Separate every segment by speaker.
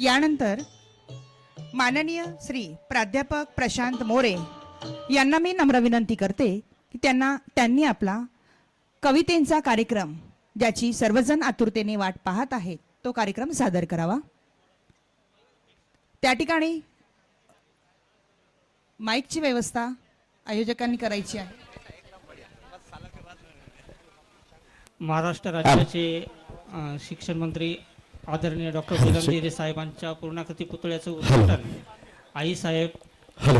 Speaker 1: यानंतर माननीय श्री प्राध्यापक प्रशांत मोरे यांना मी नम्र विनंती करते की त्यांना त्यांनी आपला कवितेचा कार्यक्रम ज्याची सर्वजण आतुरतेने वाट पाहत आहेत तो कार्यक्रम सादर करावा. त्या ठिकाणी माईकची व्यवस्था आयोजकांनी करायची आहे.
Speaker 2: महाराष्ट्र राज्याचे शिक्षण मंत्री आदरणीय डॉक्टर गुलामगिरी साहेबांच्या पूर्णाकृती पुतळ्याचं उद्घाटन. आई साहेब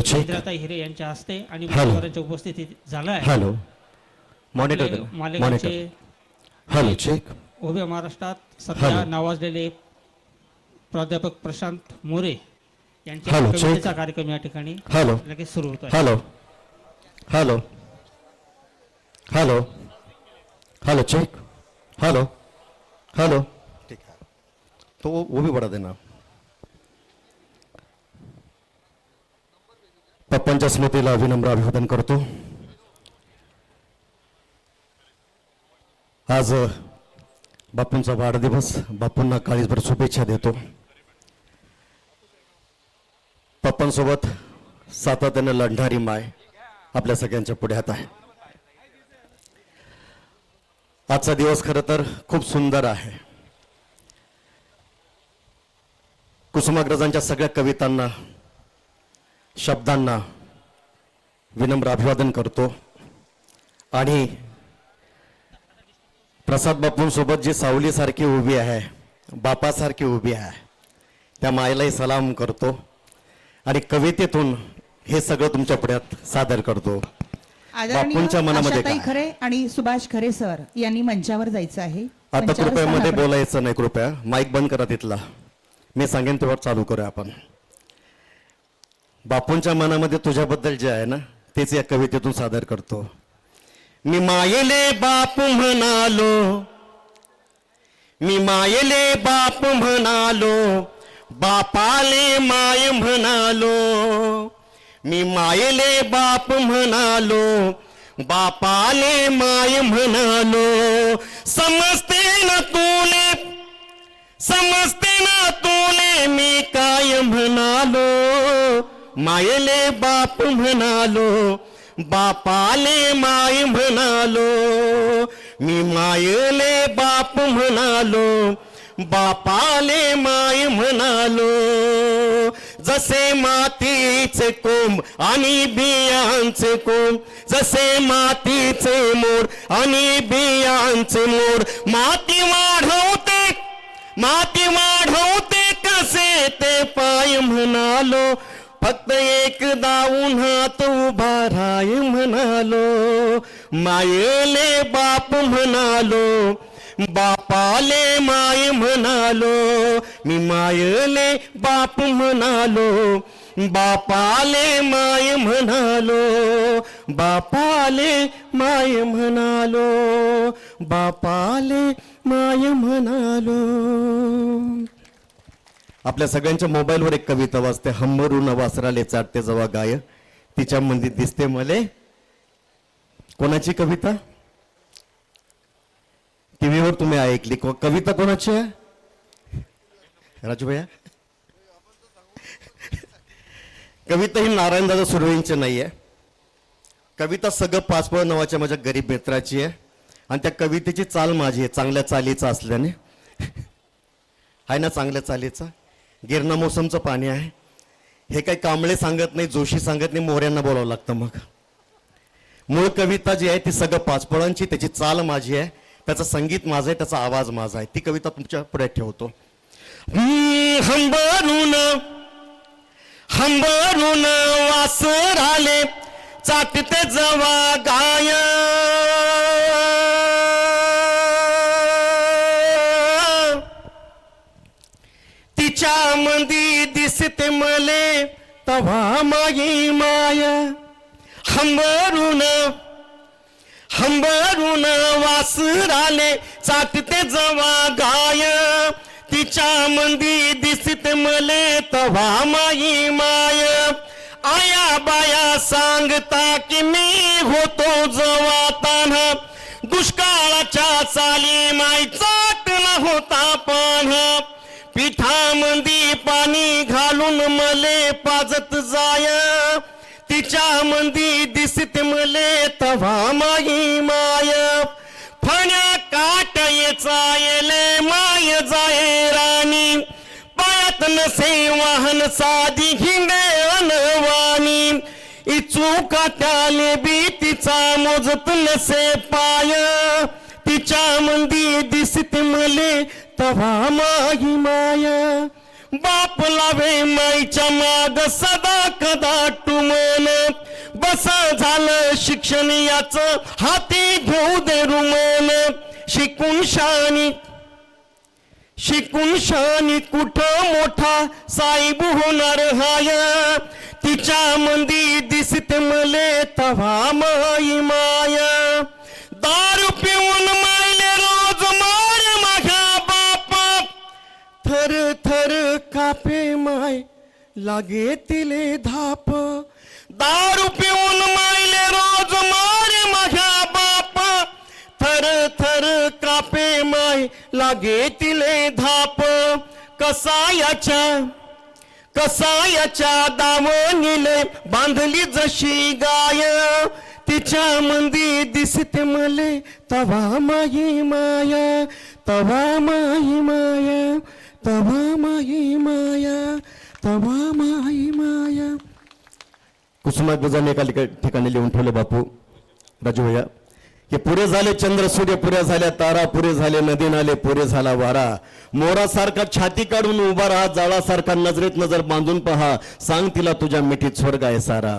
Speaker 2: चैत्राताई हिरे यांच्या हस्ते आणि. मान्यवरांच्या उपस्थितीत झालं आहे.
Speaker 3: हॅलो. मॉनिटर
Speaker 2: मालेगावचे
Speaker 3: हॅलो चेक
Speaker 2: उभ्या महाराष्ट्रात सध्या. नावाजलेले प्राध्यापक प्रशांत मोरे यांच्या कार्यक्रम या ठिकाणी
Speaker 3: हॅलो.
Speaker 2: लगेच सुरू होतो
Speaker 3: hello. Hello. Hello. Hello check hello. Hello. तो वो भी बढ़ा देना पप्पांच्या स्मृतीला अभिनम्र अभिवादन करतो। आज बापूंचा वाढदिवस बापूंना काळीसभर शुभेच्छा देतो। पप्पांसोबत सातत्याने लढणारी माय आपल्या सगळ्यांच्या पुढ्यात आहे। आजचा दिवस खरं तर खूप सुंदर आहे। कुसुमाग्रजांच्या सगळ्या कवितांना शब्दांना विनम्र अभिवादन करतो. आणि प्रसाद बापूंसोबत जी सावलीसारखी उभी आहे बापासारखी उभी आहे त्या मायलाही सलाम करतो. आणि कवितेतून हे सगळं तुमच्या पुढ्यात सादर करतो. बापूंच्या मनामध्ये?
Speaker 1: खरे आणि सुभाष खरे सर यांनी मंचावर जायचं आहे.
Speaker 3: आता कृपयामध्ये बोलायचं नाही कृपया. माईक बंद करा तिथला. मी सांगेन तेव्हा चालू करूया आपण. बापूंच्या मनामध्ये तुझ्याबद्दल जे आहे ना तेच या कवितेतून सादर करतो. मी मायेले बाप म्हणालो मी मायेले बाप म्हणालो बापाले माय म्हणालो मी मायेले बाप म्हणालो बापाले माय म्हणालो समजते ना तुले समजते ना तुले मी काय म्हणालो. मायले बाप म्हणालो बापाले माय म्हणालो. मी मायले बाप म्हणालो बापाले माय म्हणालो. जसे मातीचे कोंब आणि बियांचे कोंब जसे मातीचे मोड आणि बियांचे मोड माती वाढवते माती वाढवते कसे ते पाय म्हणालो. फक्त एकदा उन्हात उभा राय म्हणालो. मायेले बाप म्हणालो. बापाले माय म्हणालो. मी मायले बाप म्हणालो. बापाले माय म्हणालो. बापाले माय म्हणालो. बापाले माय म्हणालो आपल्या सगळ्यांच्या मोबाईलवर एक कविता वाचते. हंबरून वासराले चाटते जवा गाय. तिच्या मंदिर दिसते मले. कोणाची कविता? टीव्हीवर तुम्ही ऐकली. कविता कोणाची आहे? राजू भैया कविता ही नारायणदादा सुर्वेंची नाही आहे कविता सगळं पाचपळ नावाच्या माझ्या गरीब मित्राची आहे. आणि त्या कवितेची चाल माझी आहे चांगल्या चालीचा असल्याने. आहे ना चांगल्या चालीचा? गिरणा मोसमचं पाणी आहे. हे काही कांबळे सांगत नाही जोशी सांगत नाही मोऱ्यांना बोलावं लागतं मग. मूळ कविता जी आहे ती सगळं पाचपळांची त्याची चाल माझी आहे त्याचं संगीत माझं आहे त्याचा आवाज माझा आहे. ती कविता तुमच्यापुढे ठेवतो. हंबरून हंबरून वासर आले चाटते जवा गाय मंदी दिसते मले तवा माई माया. हंबरून हंबरून वासराले चाटते जवा गाय. तिच्या मंदी दिसते मले तवा माई माय. आया बाया सांगता की मी होतो जवा तान्हा. दुष्काळाच्या चाली माई मले तव्हा माही माय. फण्या काटायचा येले माय जाय राणी. पायात नसे वाहन साधी हिंगे अनवाणी. इचू काट्याले बी तिचा मोजत नसे पाय. तिच्या मंदी दिसते मले तव्हा माही माया. बाप लावे माईच्या माग सदा कदा टुमन. बस झालं शिक्षण याच हाती घेऊ दे रुमन शिकून शानी शिकून शानी कुठ मोठा साईब होणार हाय? तिच्या मंदी दिसते मले तव्हा माई माय. दारू पिऊन मायले रोज मार माझ्या बापा. थर थर कापे माय लागे तिले धाप. दारू पिऊन मायले रोज मारे माझ्या बापा. थर थर कापे माय लागे तिले धाप. कसायाच्या कसायाच्या दावणीले बांधली जशी गाय. तिच्या मंदी दिसते मले तवा माही माया तवा माही माया तवा माही माया तवा माही माया. कुसुमाग्रजाने एका ठिकाणी लिहून ठेवलं बापू. राजू भैया. हे पुरे झाले चंद्र सूर्य पुरे झाल्या तारा पुरे झाले नदी नाले पुरे झाला वारा. मोरासारखा छाती काढून उभा राहा जाळासारखा नजरेत नजर बांधून पहा. सांग तिला तुझ्या मिठीत स्वर्ग आहे सारा.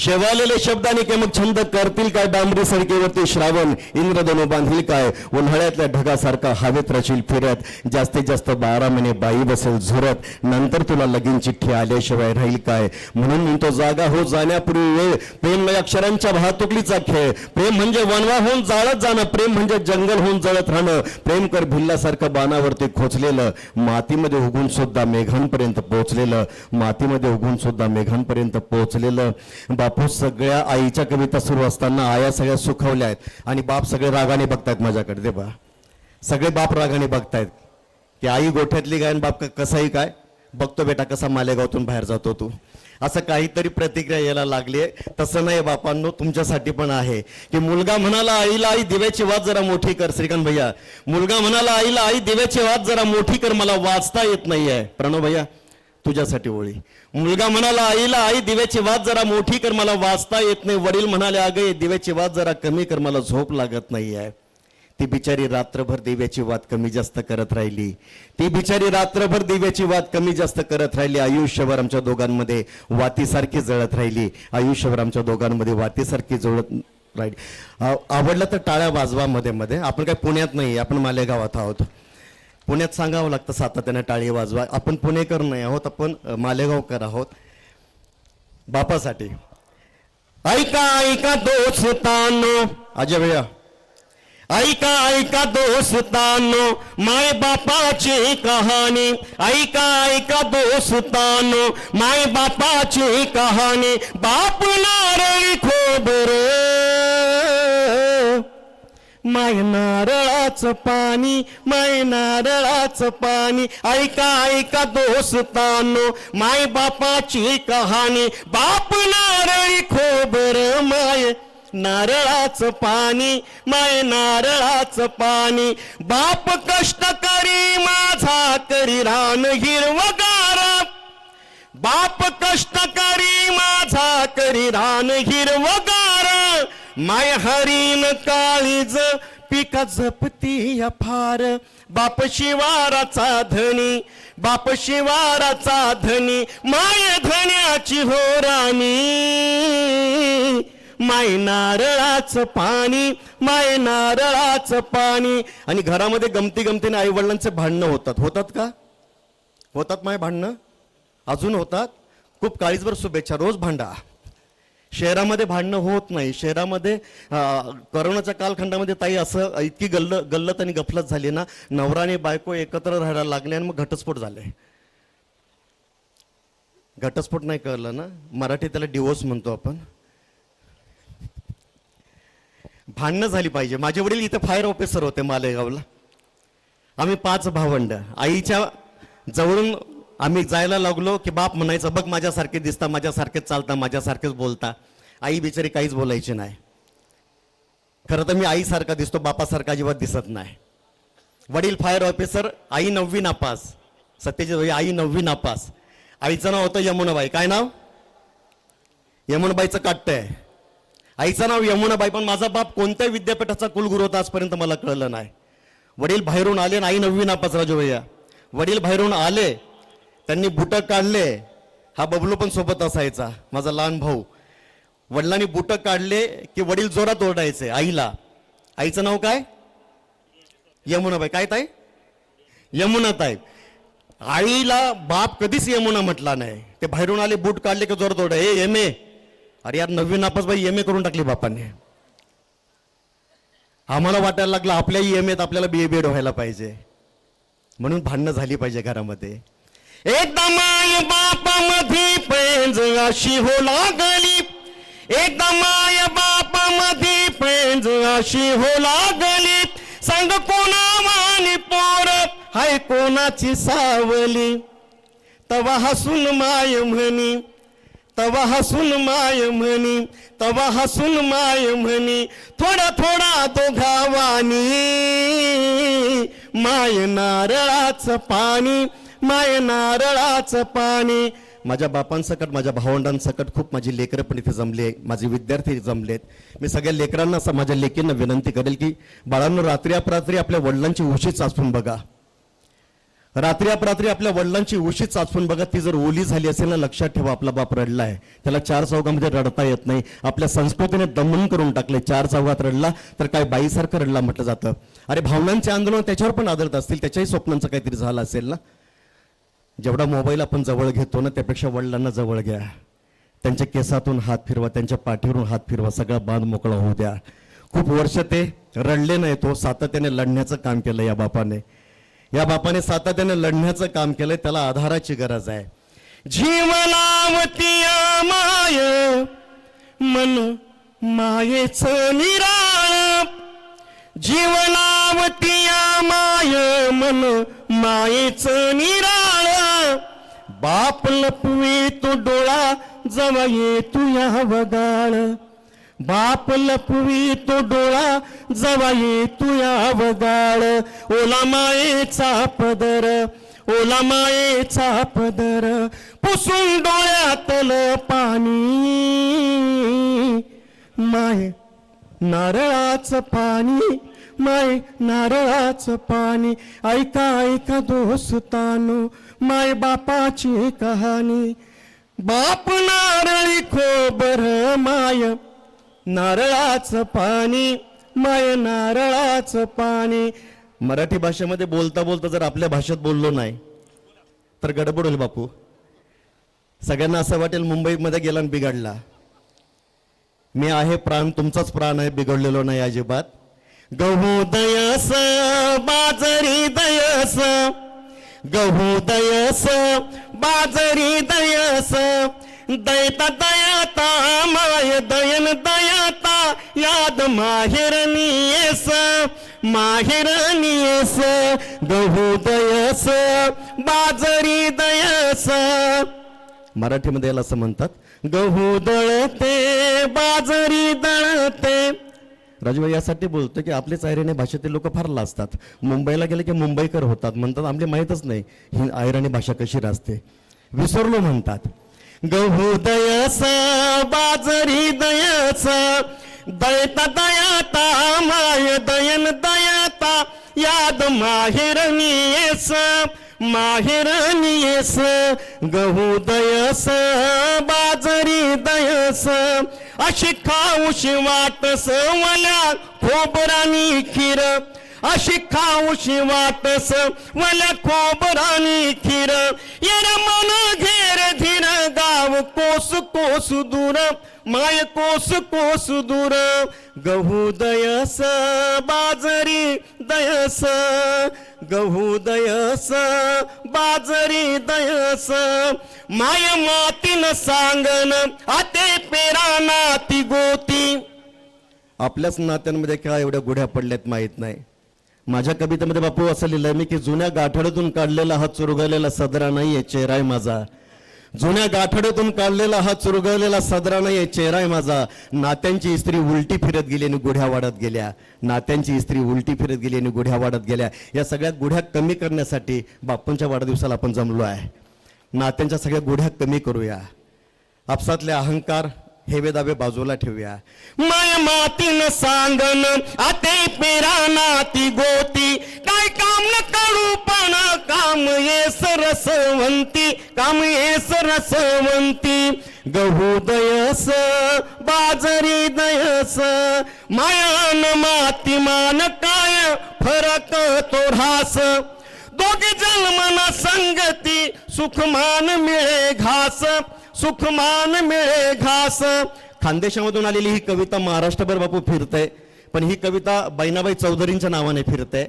Speaker 3: शेवालेले शब्दाने के मग छंद करतील काय? डांबरी सडकेवरती श्रावण इंद्रधनु बांधील काय? उन्हाळ्यातल्या ढगासारखा हवेत रशील फिरत जास्तीत जास्त बारा महिने बाई बसेल झुरत नंतर तुला लगीन चिठ्ठी आल्याशिवाय राहील काय? म्हणून म्हणतो जागा हो जाण्यापूर्वी वेळ. प्रेम म्हणजे अक्षरांच्या वाहतुकीचा खेळ. प्रेम म्हणजे वनवा होऊन जाळत जाणं. प्रेम म्हणजे जंगल होऊन जळत राहणं. प्रेम कर भिल्लासारखं बाणावरती खोचलेलं. मातीमध्ये उगून सुद्धा मेघांपर्यंत पोहोचलेलं मातीमध्ये उगून सुद्धा मेघांपर्यंत पोहोचलेलं बापू सगळ्या आईच्या कविता सुरू असताना आया सगळ्या सुखवल्या आहेत. आणि बाप सगळे रागाने बघतायत माझ्याकडे ते बा. सगळे बाप रागाने बघतायत. की आई गोठ्यातली गायन बाप कसाही काय? बघतो बेटा कसा मालेगावतून बाहेर जातो तू. असं काहीतरी प्रतिक्रिया यायला लागली आहे. तसं नाही बापांनो तुमच्यासाठी पण आहे. की मुलगा म्हणाला आईला आई दिव्याची वाद जरा मोठी कर. श्रीकांत भैया मुलगा म्हणाला आईला आई दिव्याची वाद जरा मोठी कर. मला वाचता येत नाहीये. प्रणव भैया तुझ्यासाठी ओळी. मुलगा म्हणाला आईला आई दिव्याची वाद जरा मोठी कर मला वाचता येत नाही. वडील म्हणाले अगं दिव्याची वाद जरा कमी कर मला झोप लागत नाही आहे ती बिचारी रात्रभर दिव्याची वाद कमी जास्त करत राहिली. ती बिचारी रात्रभर दिव्याची वाद कमी जास्त करत राहिली. आयुष्यभर आमच्या दोघांमध्ये वातीसारखी जळत राहिली. आयुष्यभर आमच्या दोघांमध्ये वातीसारखी जळत राहिली. आवडलं तर टाळ्या वाजवा मध्ये मध्ये. आपण काय पुण्यात नाही आपण मालेगावात आहोत. पुण्यात सांगावं लागतं सातत्याने टाळी वाजवा. आपण पुणेकर नाही आहोत आपण मालेगावकर आहोत. बापासाठी. ऐका ऐका दोस्तानो. अजय भैया. ऐका ऐका दोस्तानो. माय बापाची कहाणी. ऐका ऐका दोस्तानो. माय बापाची कहाणी. बाप नारळी नारळाचं पाणी माय नारळाचं पाणी. ऐका ऐका दोस्तानो माय बापाची कहाणी. बाप नारळी खोबर माय नारळाचं पाणी माय नारळाचं पाणी. बाप कष्ट करी माझा करी रान हिरवगार. बाप कष्ट करी माझा करी रान हिरवगार. माय हरीन काळीज पिका झपती या फार. बाप शिवाराचा धनी बाप शिवाराचा धनी माय धन्याची हो राणी माय नारळाचं पाणी माय नारळाचं पाणी. आणि घरामध्ये गमती गमतीने आई वडिलांचे भांडणं होतात. होतात का? होतात माय भांडणं? अजून होतात? खूप काळीजभर शुभेच्छा. रोज भांडा. शहरामध्ये भांडणं होत नाही. शहरामध्ये करोनाच्या कालखंडामध्ये ताई असं इतकी गल्ल गल्लत आणि गफलत झाली ना नवरा आणि बायको एकत्र राहायला लागले आणि मग घटस्फोट झाले. घटस्फोट नाही कळलं ना? मराठी त्याला डिवोर्स म्हणतो आपण. भांडणं झाली पाहिजे. माझे वडील इथे फायर ऑफिसर होते मालेगावला. आम्ही पाच भावंड. आईच्या जवळून आम्ही जायला लागलो की बाप म्हणायचं बघ माझ्यासारखे दिसता माझ्यासारखेच चालता माझ्यासारखेच बोलता. आई बिचारी काहीच बोलायची नाही. खरं तर मी आईसारखा दिसतो बापासारखा अजिबात दिसत नाही. वडील फायर ऑफिसर आई नववी नापास. सत्यजित भाई आई नववी नापास. आईचं नाव होतं यमुनाबाई. काय नाव? यमुनाबाईचं काट्ट आहे. आईचं नाव यमुनाबाई पण माझा बाप कोणत्या विद्यापीठाचा कुलगुरू होता आजपर्यंत मला कळलं नाही. वडील बाहेरून आले आणि आई नववी नापास राजू भैया. वडील बाहेरून आले त्यांनी बुटं काढले. हा बबलू पण सोबत असायचा माझा लहान भाऊ. वडिलांनी बुटं काढले की वडील जोरात ओरडायचे आईला. आईचं नाव काय? यमुनाबाई. काय ताई? यमुना ताई. आईला बाप कधीच यमुना म्हटला नाही. ते बाहेरून आले बूट काढले की जोरात ओरडा ए एम ए अरे यार नववी नापास बाई एम ए करून टाकली बापाने. आम्हाला वाटायला लागलं आपल्याही एम एत आपल्याला बी ए बी व्हायला पाहिजे. म्हणून भांडणं झाली पाहिजे घरामध्ये. एकदा माय बापामध्ये पेंज अशी हो लागली. एकदा माय बापामध्ये पेंज अशी हो लागली. सांग कोणा वाणी पोर हाय कोणाची सावली. तवा हसून माय म्हणी तवा हसून माय म्हणी तवा हसून माय म्हणी थोडा थोडा दोघावानी माय नारळाचं पाणी माय नारळाचं पाणी. माझ्या बापांसकट माझ्या भावंडांसकट खूप माझी लेकरं पण इथे जमले माझे विद्यार्थी जमलेत. मी सगळ्या लेकरांना असं माझ्या लेकींना विनंती करेल की बाळांनो रात्री अपरात्री आपल्या वडिलांची उशी चाचून बघा. रात्री अपरात्री आपल्या वडिलांची उशी चाचून बघा. ती जर ओली झाली असेल ना लक्षात ठेवा आपला बाप रडलाय. त्याला चार चौघामध्ये रडता येत नाही. आपल्या संस्कृतीने दमन करून टाकले चार चौघात रडला तर काय बाईसारखं रडला म्हटलं जातं. अरे भावनांचे आंदोलन त्याच्यावर पण आदरत असतील त्याच्याही स्वप्नांचं काहीतरी झालं असेल ना? जेवढा मोबाईल आपण जवळ घेतो ना त्यापेक्षा वडिलांना जवळ घ्या. त्यांच्या केसातून हात फिरवा त्यांच्या पाठीवरून हात फिरवा सगळा बांध मोकळा होऊ द्या. खूप वर्ष ते रडले नाही तो सातत्याने लढण्याचं काम केलं या बापाने. या बापाने सातत्याने लढण्याचं काम केलंय त्याला आधाराची गरज आहे. जीवनावती माय मन मायेच निराळ. जीवनावती माय मन मायेच निराळ. बाप लपवे तो डोळा जवा ये तू या वगाळ. बाप लपवी तो डोळा जवाये तू या वगाळ. ओला मायेचा पदर ओला मायेचा पदर पुसून डोळ्यातलं पाणी. माय नारळाचं पाणी माय नारळाचं पाणी. ऐका ऐका दोस्तानो माय बापाची कहाणी. बाप नारळी खोबर माय नारळाचं पाणी. माय नारळाचं पाणी. मराठी भाषेमध्ये बोलता बोलता जर आपल्या भाषेत बोललो नाही तर गडबड होईल बापू. सगळ्यांना असं वाटेल मुंबईमध्ये गेला आणि बिघडला. मी आहे प्राण तुमचाच प्राण आहे बिघडलेलो नाही अजिबात. गहू दयस बाजरी दयस. गहू दयस बाजरी दयस दैता दयाता माय दयन दयाता याद माहेरनीयस माहेरनीयस गहू दयस बाजरी दयस. मराठीमध्ये याला असं म्हणतात गहू दळते बाजरी दळते. राजूभाई यासाठी बोलतो की आपले आयराणी भाषेतील लोक फार लाजतात मुंबईला गेले की मुंबईकर होतात. म्हणतात आमले माहीतच नाही ही आयराणी भाषा कशी राजते. विसरलो म्हणतात. गहू दयस बाजरी दयस दयता दयाता माय दयन दयाता याद माहेरनीयस माहेरनीयस गहू दयस बाजरी दयस अशी खाऊशी वाट सवल्या खोबरानी खीर. अशी खाऊशी वाट सवल्या खोबरानी खीर. येर मन घेर धीर गाव कोस कोस दूर. माय कोस कोस दूर. गहू दयस बाजरी दयस. गहू दयस बाजरी दयस. माय मातीन सांगन आते पेरा नाती गोती. आपल्याच नात्यांमध्ये का एवढ्या गुढ्या पडल्यात माहीत नाही. माझ्या कवितेमध्ये बापू असं लिहिलंय मी की जुन्या गाठड्यातून काढलेला हा चुरगळलेला सदरा नाहीये चेहरा आहे माझा. जुन्या गाठड्यातून काढलेला हा चुरगळलेला सदरा नाही चेहरा आहे माझा. नात्यांची स्त्री उलटी फिरत गेली आणि गुढ्या वाढत गेल्या. नात्यांची स्त्री उलटी फिरत गेली आणि गुढ्या वाढत गेल्या. या सगळ्या गुढ्या कमी करण्यासाठी बापूंच्या वाढदिवसाला आपण जमलो आहे. नात्यांच्या सगळ्या गुढ्या कमी करूया. आपसातले अहंकार हेवे दावे बाजूला ठेवूया. माय मातीन सांगन आते पेरा नाती गोती. काय काम न करू पण काम ये सरसवंती काम ये सरसवंती. गहू दयस बाजरी दयस. मायान माती मान काय फरक तो रास दोघे जन्मना संगती सुखमान मिळे घास. सुखमान मिळे घास. खानदेशामधून आलेली ही कविता महाराष्ट्रभर बापू फिरते पण ही कविता बैनाबाई चौधरींच्या नावाने फिरते.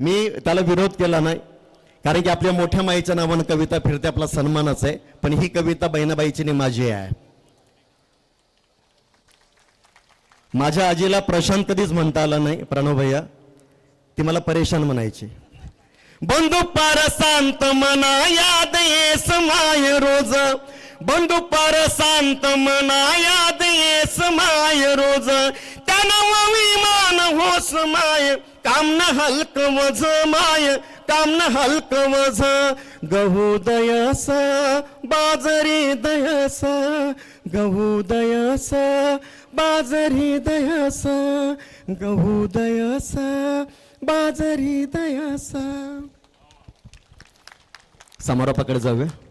Speaker 3: मी त्याला विरोध केला नाही कारण की आपल्या मोठ्या माईच्या नावानं कविता फिरते आपला सन्मानच आहे पण ही कविता बहिणाबाईची आणि माझी आहे. माझ्या आजीला प्रशांत कधीच म्हणता आलं नाही प्रणव भैया. ती मला परेशान म्हणायची. बंधू पार शांत मना याद येस माय रोज. बंधू पार शांत मनाया माय रोज. त्यानं विमान होस माय. काम न हलक वज माय. काम न हलक वज. गहू दयस बाजरी दयसा. गहू दयस बाजरी दयसा. गहू दयस बाजरी दयस. समारोपाकडे जाऊया.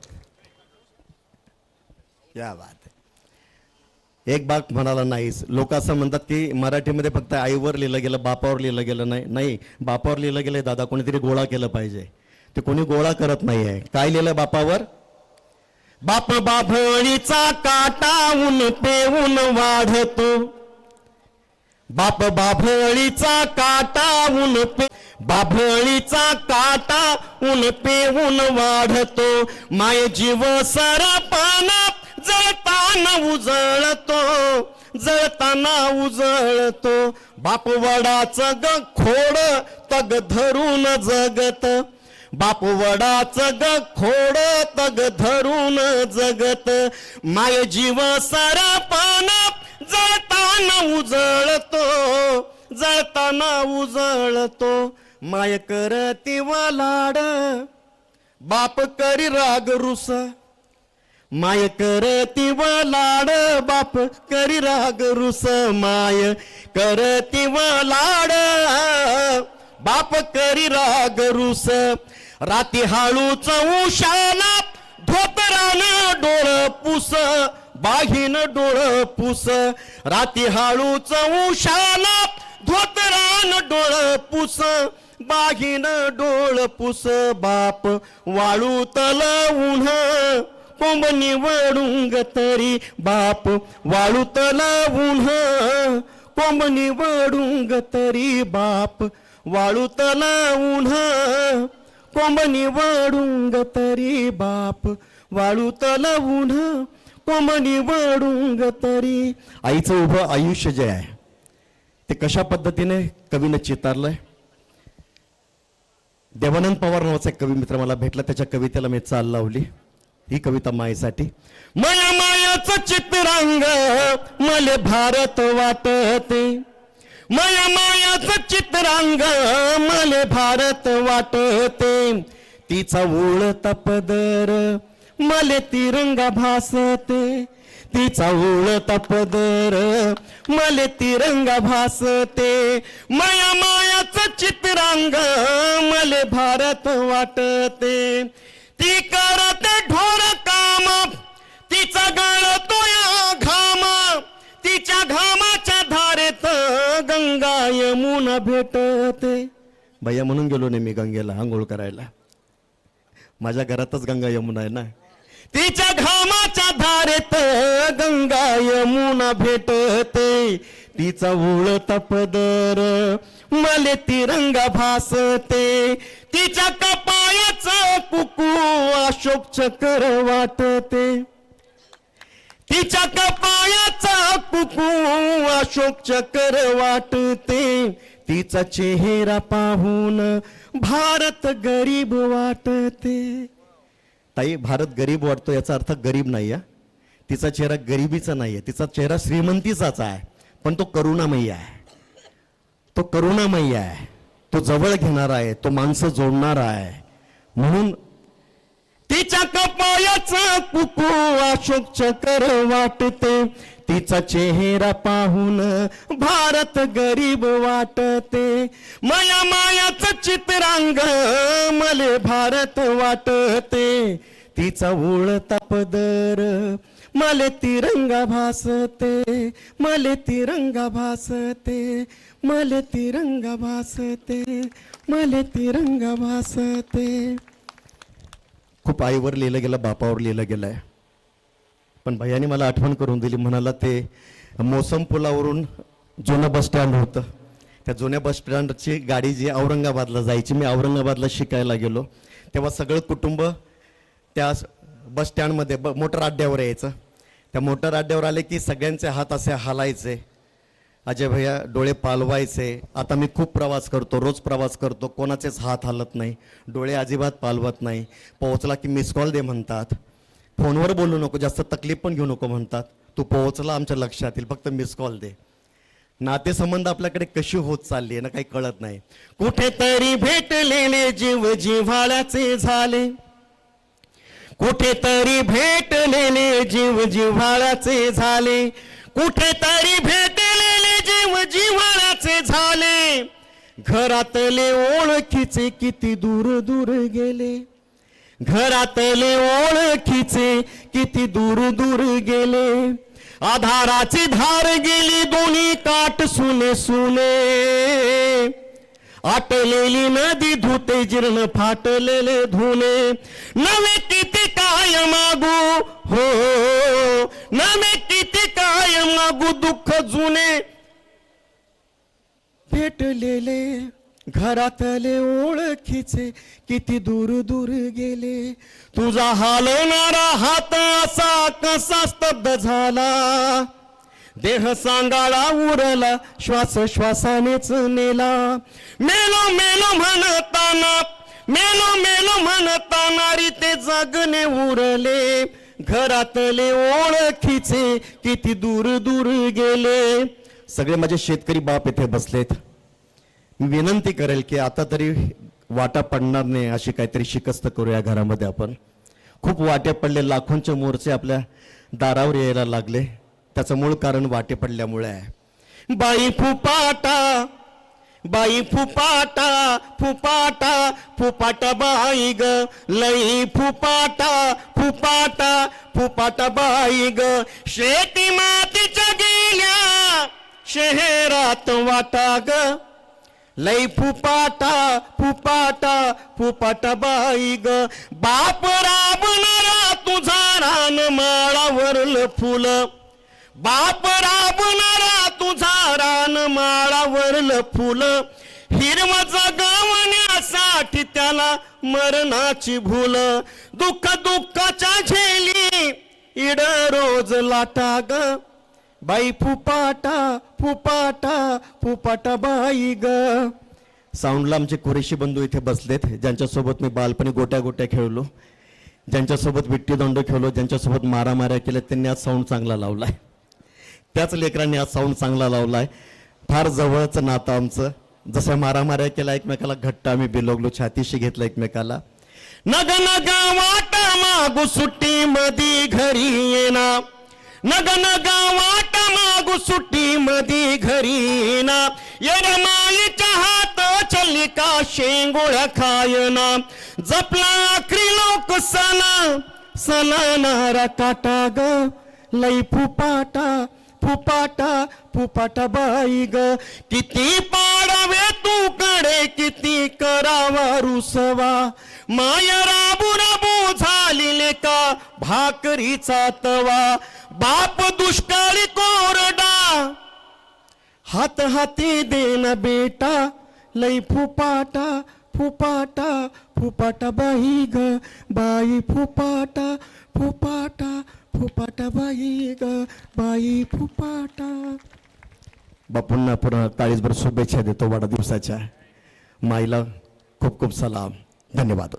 Speaker 3: या बात एक बाग म्हणाला नाहीच लोक असं म्हणतात की मराठीमध्ये फक्त आईवर लिहिलं गेलं बापावर लिहिलं गेलं नाही. नाही बापावर लिहिलं गेलंय दादा कोणीतरी गोळा केलं पाहिजे. ते कोणी गोळा करत नाहीये. काय लिहिलं बापावर? बाप बाभळीचा काटावून पेऊन वाढतो. बाप बाभळीचा काटा ऊन पे बाभळीचा काटा ऊन पेऊन वाढतो. माय जीव सरपाना जळताना उजळतो जळताना उजळतो. बापवडाच ग खोड तग धरून जगत. बापवडाच ग खोड तग धरून जगत. माय जीव सरपाना जळताना उजळतो जळताना उजळतो. माय करती लाड बाप करी राग रुस. माय करती लाड बाप करी राग रुस माय. करती लाड बाप करी राग रुस. राती हाळूच उशाला धोतरान डोळ पुस बाहीन डोळ पुस. राती हाळूच उशाला धोतरान डोळ पुस बाहीन डोळ पुस. बाप वाळू तल कोंब निवडूंग तरी बाप वाळूतला उन्हा कोंब निवडूंग तरी बाप वाळूतला उन्हा कोंब निवडूंग तरी बाप वाळूतला उन्हा कोंब निवडूंग तरी आईचं उभं आयुष्य जे आहे ते कशा पद्धतीने कवीनं चितारलंय? देवानंद पवार नावाचा एक कवी मित्र मला भेटला त्याच्या कवितेला मी चाल लावली. ही कविता मायेसाठी. मला मायाचं चित्रांग मले भारत वाटते. मला मायाच चित्रांग मले भारत वाटते. तिचा ओळता पदर मले तिरंगा भासते. तिचा ओळता पदर मले तिरंगा भासते. माया मायाच चित्रांग मले भारत वाटते. ती करते ढोर काम. तिचा गळतो या घाम. तिच्या घामाच्या धारेत गंगा यमुना भेटते. भैया म्हणून गेलो नाही मी गंगेला आंघोळ करायला. माझ्या घरातच गंगा यमुना आहे ना. तिच्या घामाच्या धारेत गंगा यमुना भेटते. तिचा उळता पदर मले तिरंगा भासते. तिच्या कपायाचं कुकू अशोक चक्र वाटते. तिच्या कपाळाचा कुकू अशोक चक्र वाटते. तिचा चेहरा पाहून भारत गरीब वाटते. ताई भारत गरीब वाटतो याचा अर्थ गरीब नाही तिचा चेहरा गरिबीचा नाही तिचा चेहरा श्रीमंतीचाच आहे. पण तो करुणामयी आहे. तो करुणामयी आहे. तो जवळ घेणारा आहे. तो माणसं जोडणारा आहे. म्हणून तिच्या कपायाचा कुकू अशोक चक्र वाटते. तिचा चेहरा पाहून भारत गरीब वाटते. माया मायाच चित्रांग मले भारत वाटते. तिचा उळता पदर मले तिरंगा भासते मले तिरंगा भासते मले तिरंगा भासते मले तिरंगा भासते. खूप आईवर लिहिलं गेलं बापावर लिहिलं गेलं आहे पण भैयाने मला आठवण करून दिली म्हणाला ते मोसम पुलावरून जुनं बस स्टँड होतं. त्या जुन्या बस स्टँडची गाडी जी औरंगाबादला जायची मी औरंगाबादला शिकायला गेलो. तेव्हा सगळं कुटुंब त्या बस स्टँडमध्ये ब मोटर अड्ड्यावर यायचं. त्या मोटर अड्ड्यावर आले की सगळ्यांचे हात असे हालायचे. अजय भैया डोळे पालवायचे. आता मी खूप प्रवास करतो रोज प्रवास करतो. कोणाचेच हात हालत नाही. डोळे अजिबात पालवत नाही. पोहोचला की मिस कॉल दे म्हणतात. फोनवर बोलू नको जास्त तकलीफ पण घेऊ नको म्हणतात. तू पोहोचला आमच्या लक्षात येईल फक्त मिस कॉल दे. नातेसंबंध आपल्याकडे कशी होत चालली आहे ना काही कळत नाही. कुठेतरी भेटलेले जीव जिव्हाळ्याचे झाले. कुठेतरी भेटलेले जीव जिव्हाळ्याचे झाले. कुठेतरी भेटलेले जीव जिव्हाळ्याचे झाले. घरातले ओळखीचे किती दूर दूर गेले. घरातले ओळखीचे किती दूर दूर गेले. आधाराची धार गेली दोन्ही काट सुने सुने. आटलेली नदी धुते जीर्ण फाटलेले धुने नवे किती काय मागू हो. नवे किती काय मागू दुःख जुने. भेटलेले घरातले ओळखीचे किती दूर दूर गेले. तुझा हालवणारा हात असा कसा स्तब्ध झाला. देह सांगाळा उरला श्वास श्वासानेच नेला. मेलो मेलो म्हणताना मेलो मेलो म्हणताना रिते जगणे उरले. घरातले ओळखीचे किती दूर दूर गेले. सगळे माझे शेतकरी बाप इथे बसलेत. मी विनंती करेल की आता तरी वाटा पडणार नाही अशी काहीतरी शिकस्त करूया घरामध्ये आपण. खूप वाटे पडले लाखोंचे मोर्चे आपल्या दारावर यायला लागले. त्याचं मूळ कारण वाटे पडल्यामुळे आहे. बाई फुपाटा बाई फुपाटा फुपाटा फुपाटा बाई ग लई फुपाटा फुपाटा फुपाटा बाई ग. शेती मातीच्या गेल्या शहरात वाटा ग. लई फुपाटा फुपाटा फुपाटा बाई ग. बाप राबणारा तुझा रान माळावरल फुलं. बाप राबणारा तुझा रान माळावरल फुल. हिरवच गवण्यासाठी त्याला मरणाची भूल. दुःख दुःखाच्या झेली इड रोज लाटा ग. बाई फुपाटा फुपाटा फुपाटा बाई ग. साऊंडला आमचे कुरेशी बंधू इथे बसलेत ज्यांच्यासोबत मी बालपणी गोट्या गोट्या खेळलो. ज्यांच्यासोबत विट्टी दंड खेळलो ज्यांच्यासोबत मारामाऱ्या केल्या त्यांनी आज साऊंड चांगला लावलाय. त्याच लेकरांनी आज साऊंड चांगला लावलाय. फार जवळचं नातं आमचं. जसं मारामाऱ्या केला एकमेकाला घट्ट आम्ही बिलोगलो छातीशी घेतलं एकमेकाला. नग नग वाट मागू सुट्टी मधी घरी येना. नग नग वाट मागू सुट्टी मधी घरी येना. येरमालीच्या हात चल्ली का शेंगोळ्या खायना. जपला आखरी लोक सना नरा काटा ग. लई फुपाटा फुपाटा फुपाटा बाई ग. किती पाडावे तू कडे किती करावा रुसवा. माया राबू राबू झालेले का भाकरीचा तवा. बाप दुष्काळी कोरडा. हात हाती देना बेटा लई फुपाटा फुपाटा फुपाटा बाई ग. बाई फुपाटा फुपाटा फुपाटा बाई ग बाई फुपाटा बापूंना पुन्हा ताळीसभर शुभेच्छा देतो वाढदिवसाच्या. माईला खूप खूप सलाम. धन्यवाद.